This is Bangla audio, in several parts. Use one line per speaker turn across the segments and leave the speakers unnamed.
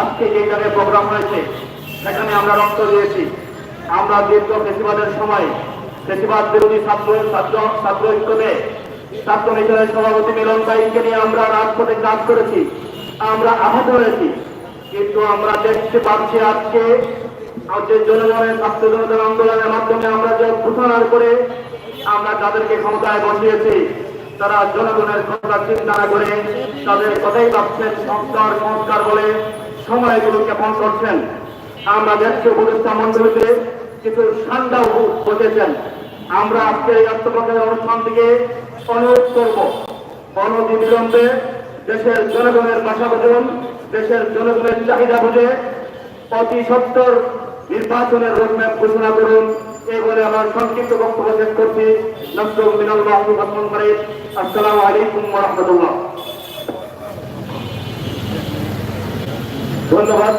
আজকে যে জায়গায় প্রোগ্রাম হয়েছে, সেখানে আমরা রক্ত দিয়েছি। আমরা দীর্ঘ ফেসিবাদের সময় ফেসিবাদ বিরোধী ছাত্র ছাত্র ছাত্র ঐক্যতে ছাত্র মিশনের সভাপতি মিলন ভাইকে নিয়ে আমরা রাজপথে কাজ করেছি, আমরা আহত হয়েছি। কিন্তু আমরা দেখতে পাচ্ছি আজকে যে জনগণের, ছাত্র জনতার আন্দোলনের মাধ্যমে আমরা যে ঘোষণার করে আমরা তাদেরকে ক্ষমতায় বসিয়েছি, তারা জনগণের কথা চিন্তা করে তাদের কথাই ভাবছেন, সংস্কার সংস্কার বলে সময়গুলো জ্ঞাপন করছেন। আমরা দেখছি উপদেষ্টা মন্ডলীতে কিছু সান্ডাও বসেছেন আমরা আজকে এই আত্মপ্রকাশের অনুষ্ঠান থেকে অনুরোধ করব অনতি বিলম্বে দেশের জনগণের ভাষা বুঝুন দেশের জনগণের চাহিদা বুঝে অতি সত্তর নির্বাচনের রোডম্যাপ ঘোষণা করুন। এই বলে আমার সংক্ষিপ্ত বক্তব্য শেষ করছি। নসরুল মিনাল করে আসসালামু আলাইকুম রহমতুল্লাহ। ধন্যবাদ।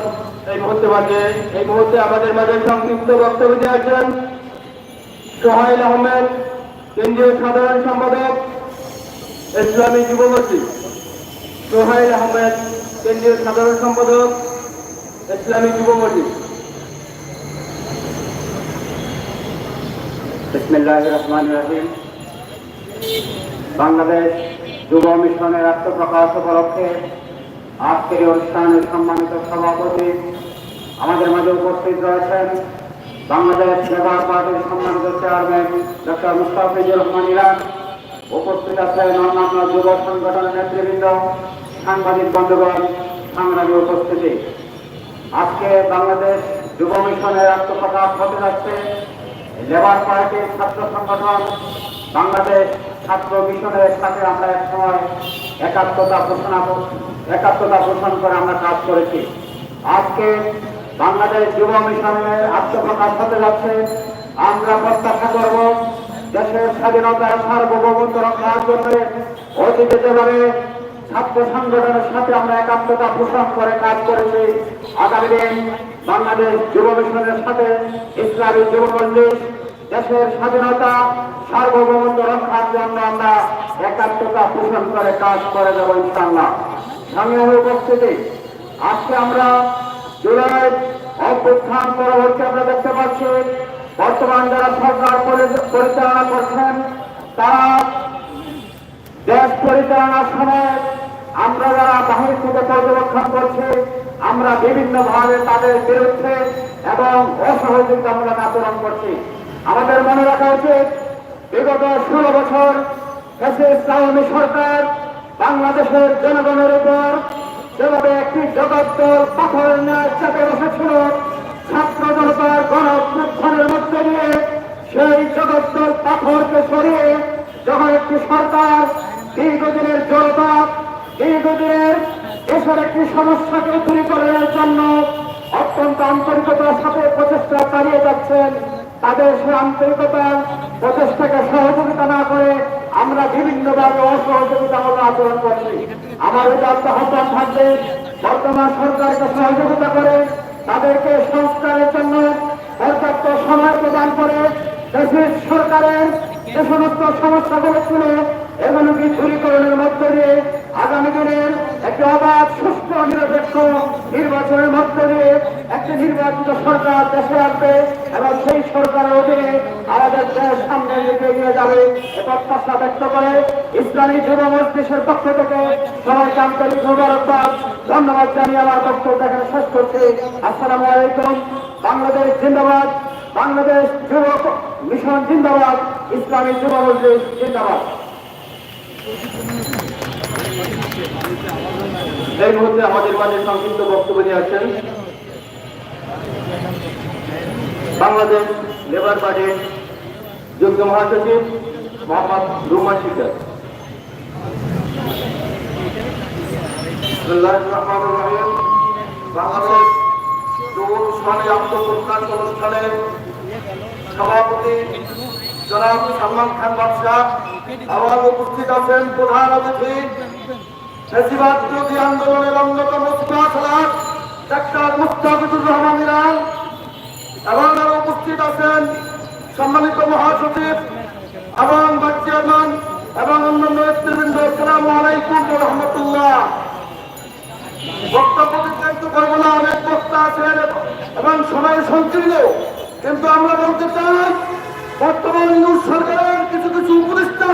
এই মুহূর্তে মাঝে এই মুহূর্তে আমাদের মাঝে সংক্ষিপ্ত বক্তব্য দিয়ে আছেন সোহাইল আহমেদ, কেন্দ্রীয় সাধারণ সম্পাদক, ইসলামী যুবমসি সোহাইল আহমেদ, কেন্দ্রীয় সাধারণ সম্পাদক, ইসলামী যুবমসি
বিসমিল্লাহ রহমান রাহিম। বাংলাদেশ যুব মিশনের আত্মপ্রকাশ উপলক্ষে আজকের অনুষ্ঠানের সম্মানিত সভাপতি আমাদের মাঝে উপস্থিত রয়েছেন বাংলাদেশ লেবার পার্টির সম্মানিত চেয়ারম্যান ডক্টর মুস্তাফিজুর রহমান ইরান উপস্থিত আছেন অন্যান্য যুব সংগঠনের নেতৃবৃন্দ, সাংবাদিক বন্ধুগণ, সংগ্রামী উপস্থিতি। আজকে বাংলাদেশ যুব মিশনের আত্মপ্রকাশ হতে যাচ্ছে। লেবার পার্টির ছাত্র সংগঠন বাংলাদেশ ছাত্র মিশনের সাথে আমরা এক সময় একাত্মতা ঘোষণা একাত্মতা ঘোষণা করে আমরা কাজ করেছি। আজকে বাংলাদেশ যুব মিশনের আত্মপ্রকাশ হতে যাচ্ছে। আমরা প্রত্যাশা করব দেশের স্বাধীনতার সার্বভৌমত্ব রক্ষার জন্য অতীতে যেভাবে ছাত্র সংগঠনের সাথে আমরা একাত্মতা পোষণ করে কাজ করেছি, আগামী দিন বাংলাদেশ যুব মিশনের সাথে ইসলামী যুব মজলিস দেশের স্বাধীনতা, সার্বভৌমত্ব রক্ষার জন্য আমরা একাত্মতা পোষণ করে কাজ করে যাব ইনশাল্লাহ সঙ্গে উপস্থিতি, আজকে আমরা জুলাই অভ্যুত্থান পরবর্তী আমরা দেখতে পাচ্ছি, বর্তমান যারা সরকার পরিচালনা করছেন, তারা দেশ পরিচালনার সময় আমরা যারা বাহির থেকে পর্যবেক্ষণ করছি, আমরা বিভিন্নভাবে তাদের বিরুদ্ধে এবং অসহযোগিতামূলক আচরণ করছি। আমাদের মনে রাখা উচিত, বিগত ষোলো বছর ইসলামী সরকার বাংলাদেশের জনগণের উপর যেভাবে একটি জগত্তর পাথর ন্যায় চেপে বসেছিল, ছাত্র জনতার গণপ্রুত্থানের মধ্যে দিয়ে সেই জগত্তর পাথরকে সরিয়ে যখন একটি সরকার দীর্ঘদিনের জড়তা, দীর্ঘদিনের দেশের একটি সমস্যাকে দূরীকরণের জন্য অত্যন্ত আন্তরিকতার সাথে প্রচেষ্টা চালিয়ে যাচ্ছেন তাদের সে আন্তরিকতার প্রচেষ্টাকে সহযোগিতা না করে আমরা বিভিন্নভাবে অসহযোগিতামূলক আচরণ করছি। আমার উদাত্ত আহ্বান থাকবে, বর্তমান সরকারকে সহযোগিতা করে, তাদেরকে সংস্কারের জন্য পর্যাপ্ত সময় প্রদান করে, দেশের সরকারের যে সমস্ত সমস্যাগুলো ছিল এগুলোকে দূরীকরণের মধ্য দিয়ে আগামী দিনের একটি অবাধ সুস্থ নিরপেক্ষ নির্বাচনের মধ্য দিয়ে একটি সরকার দেশে আসবে এবং সেই সরকারের অধীনে আমাদের যাবে প্রত্যাশা ব্যক্ত করে ইসলামী যুব পক্ষ থেকে মোবারকবাদ, ধন্যবাদ জানিয়ে আমার বক্তব্য এখানে শেষ করছি। আসসালামু আলাইকুম। বাংলাদেশ জিন্দাবাদ। বাংলাদেশ যুব মিশন জিন্দাবাদ। ইসলামী যুব মজলিস জিন্দাবাদ।
এই মুহূর্তে আমাদের মাঝে সংক্ষিপ্ত বক্তব্য দিয়ে আছেন বাংলাদেশ লেবার পার্টির যুগ্ম মহাসচিব মোহাম্মদ রুমা শিকার
জনাব খান বাদশাহ এবং উপস্থিত প্রধান অতিথি। ফেসিবাদ বিরোধী আন্দোলনের অন্যতম ডাক্তার মুস্তাফিজুর রহমান ইরান এবং আরও উপস্থিত আছেন সম্মানিত মহাসচিব এবং চেয়ারম্যান এবং অন্যান্য নেতৃবৃন্দ, আসসালামু আলাইকুম রহমতুল্লাহ। বক্তব্য বিস্তারিত করব না
আছেন এবং সবাই সংকীর্ণ। কিন্তু আমরা বলতে চাই, বর্তমান কিছু কিছু উপদেষ্টা